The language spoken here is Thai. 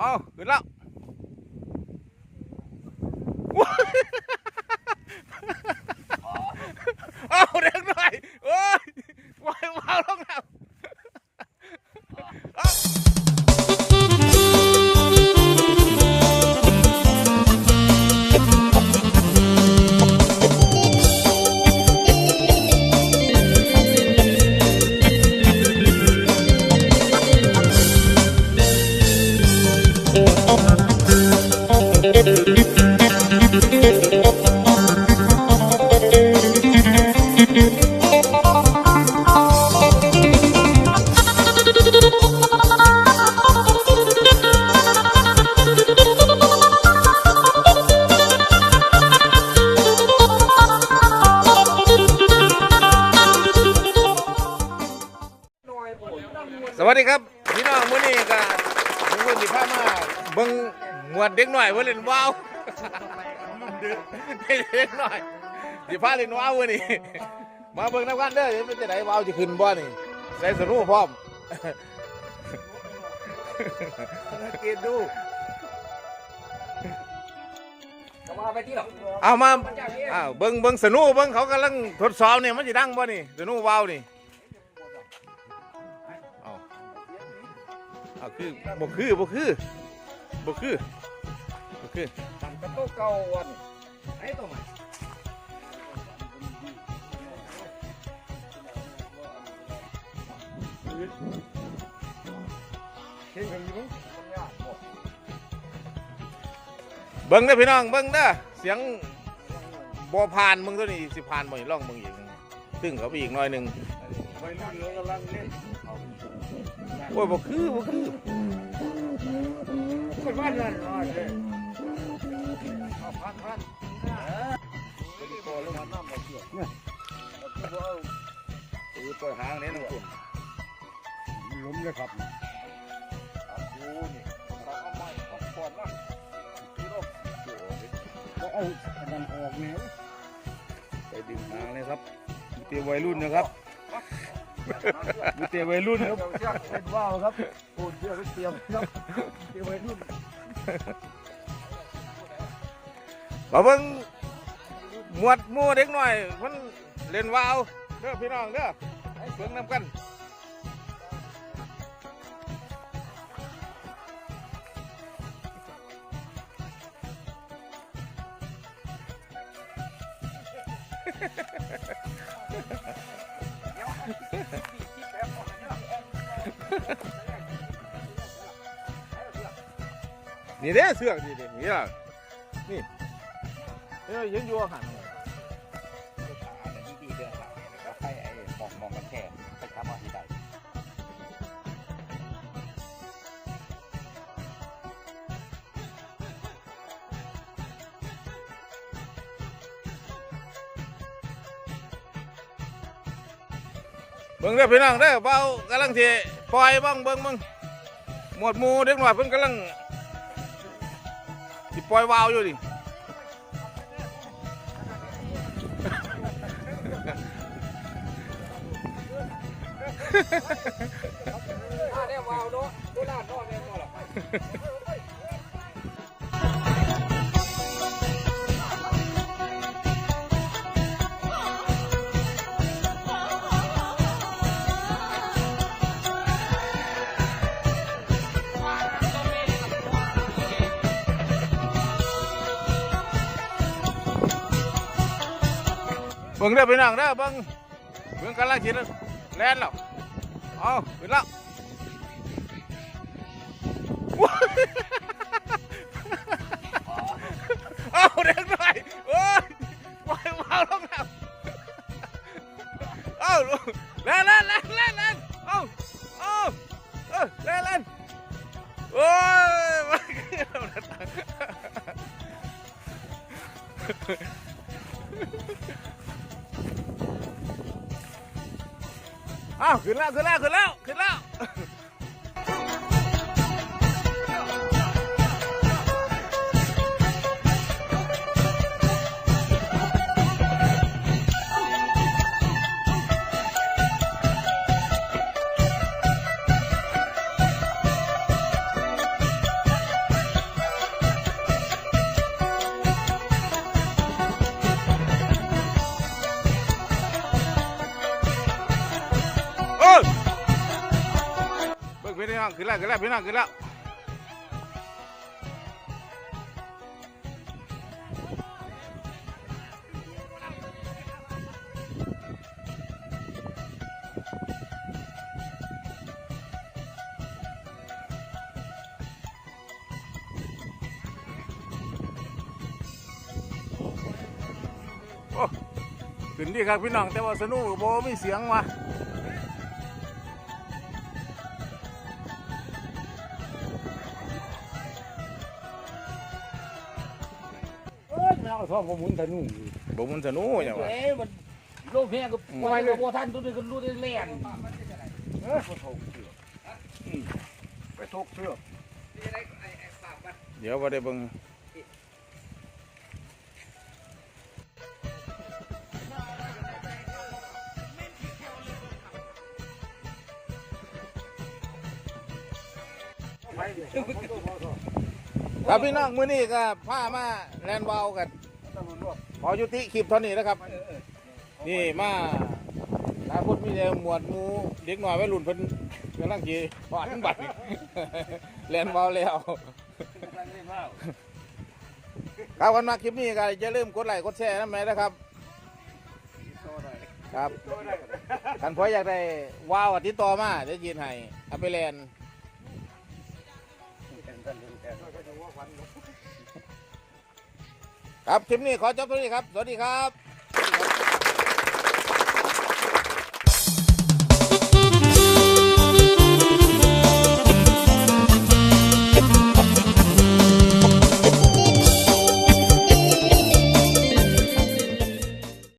เอาขึ้นแล้วว้ายเอาเด็กหน่อยโอ้ยวายวาวลงแล้ว สวัสดีครับ พี่น้องมื้อนี้ก็ผมคนสิพามาเบิ่งหมวดเด็กหน่อยว่าเล่นว้าวเด็กหน่อยสิพาเล่นว้าวมื้อนี้มาเบิ่งน้ำกันเด้อเดี๋ยวเป็นจังไดว้าวสิขึ้นบ่นี่ใส่สนุพร้อมเกณฑ์ดูก็ว่าไปที่หรอกเอามาอ้าวเบิ่งเบิ่งสนุเบิ่งเขากำลังทดสอบนี่มันสิดังบ่นี่สนุว้าวนี่ เอาคือบ่คือบ่คือบ่คือบ่คือทำกระโต๊ะเก่าวันไอ้ตัวใหม่เห็นกันอยู่มั้งมันยากหมดเบิ่งเด้อพี่น้องเบิ่งเด้อเสียงบ่ผ่านมึงตัวนี้สิผ่านบ่นี่ลองมึงอีกตึงเขาไปอีกหน่อยหนึงวัยรุ่นเหลือกำลังเล่น โอ้ยบ่คือบ่คือคนบ้านนั่นน้อยเลยเอาพันพันไปดีพอลงน้ำมาเชื่อเนี่ยเอาตือปล่อยหางนี่น้ำตุ่นล้มเลยครับดูนี่เขาเอาไม้ขอบขอบมันที่รบก็เอาอันนั้นออกเนี่ยไปดึงหางเลยครับเตียวัยรุ่นนะครับ มีเตียวัยรุ่นครับเดี๋ยวเชือกเป็นว่าวครับปูนเชือกเตรียมครับเตรียมไว้รุ่นมาเบิ่งหมวดหมู่เด็กน้อยมันเล่นว่าวเด้อพี่น้องเด้อให้เบิ่งนํกัน นี่เด้อเสือกนี่เด้นี่ล่ะนี่เอ้ยยังอยู่หันอันนี้ดีเด้อครับแล้วให้ไอ้มองมองกันแค่ไปทำอะไรได้เบิ่งเด้อพี่น้องเด้อเบากำลังสิปล่อยบ้างเบิ่งมึงหมวดหมู่เด็กน้อยเพิ่นกำลังสิ ปล่อยวาวอยู่ดิถ้าได้วาวเนาะตัวหน้าเนาะแม่นบ่ล่ะ เบิ่งเด้อพี่น้องเด้อเบิ่งเบิ่งกำลังสิแล่นแล้วเอาขึ้นแล้วเอาเด็กหน่อยโอ้ยปล่อยวาวลงแล้วเอาแล่นแล่นแล่นแล่นแล่นเอาเอาเออแล่นแล่นโอ้ยมันขึ้นแล้วนะ อ้าวขึ้นแล้วขึ้นแล้วขึ้นแล้วขึ้นแล้ว องขึ้นแล้วขึ้นแล้วพี่น้องขึ้นแล้วโอ้ขึ้นดีครับพี่น้องแต่ว่าสนุกโบมีเสียงวะ เอาท่องผมหมุนทะนุ่งอยู่บ่มันสนุกอย่างวะเอ้ยมันโลกแพ้ก็ปล่อยเลยบ่ทันตัวนี้ก็รู้ได้แล่นเออไปถกเสือกอืมไปถกเสือกเดี๋ยวบ่ได้เบิ่งไปดิ ครับพี่น้องมื้อนี้ก็พามาแลนวาวกันขอยุติคลิปเท่านี้นะครับ นี่มาถ้าพูดมีแต่หมวดหมูเด็กหน่อยไวัยรุ่นเพิ่นกำลังสิหวานบัตรแลนวาวแล้วครับกันมาคลิปนี้ก็อย่าลืมกดไลค์กดแชร์นะแม่นะครับครับท่านพ่ออยากได้ว้าวอะติดต่อมาเดี๋ยวยินให้เอาไปแลน ครับคลิปนี้ขอจบตรงนี้ครับ สวัสดีครับ